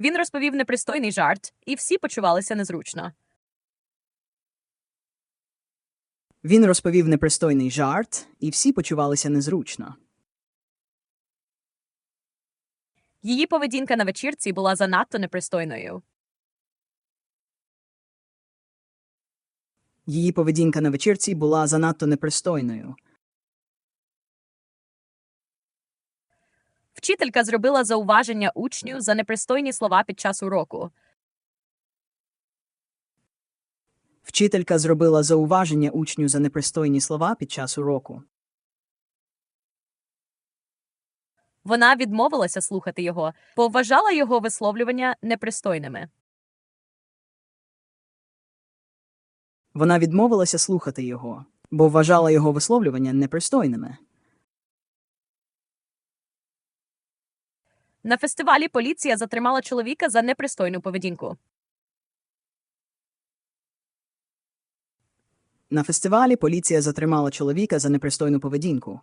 Він розповів непристойний жарт, і всі почувалися незручно. Він розповів непристойний жарт, і всі почувалися незручно. Її поведінка на вечірці була занадто непристойною. Її поведінка на вечірці була занадто непристойною. Вчителька зробила зауваження учню за непристойні слова під час уроку. Вчителька зробила зауваження учню за непристойні слова під час уроку. Вона відмовилася слухати його, бо вважала його висловлювання непристойними. Вона відмовилася слухати його, бо вважала його висловлювання непристойними. На фестивалі поліція затримала чоловіка за непристойну поведінку. На фестивалі поліція затримала чоловіка за непристойну поведінку.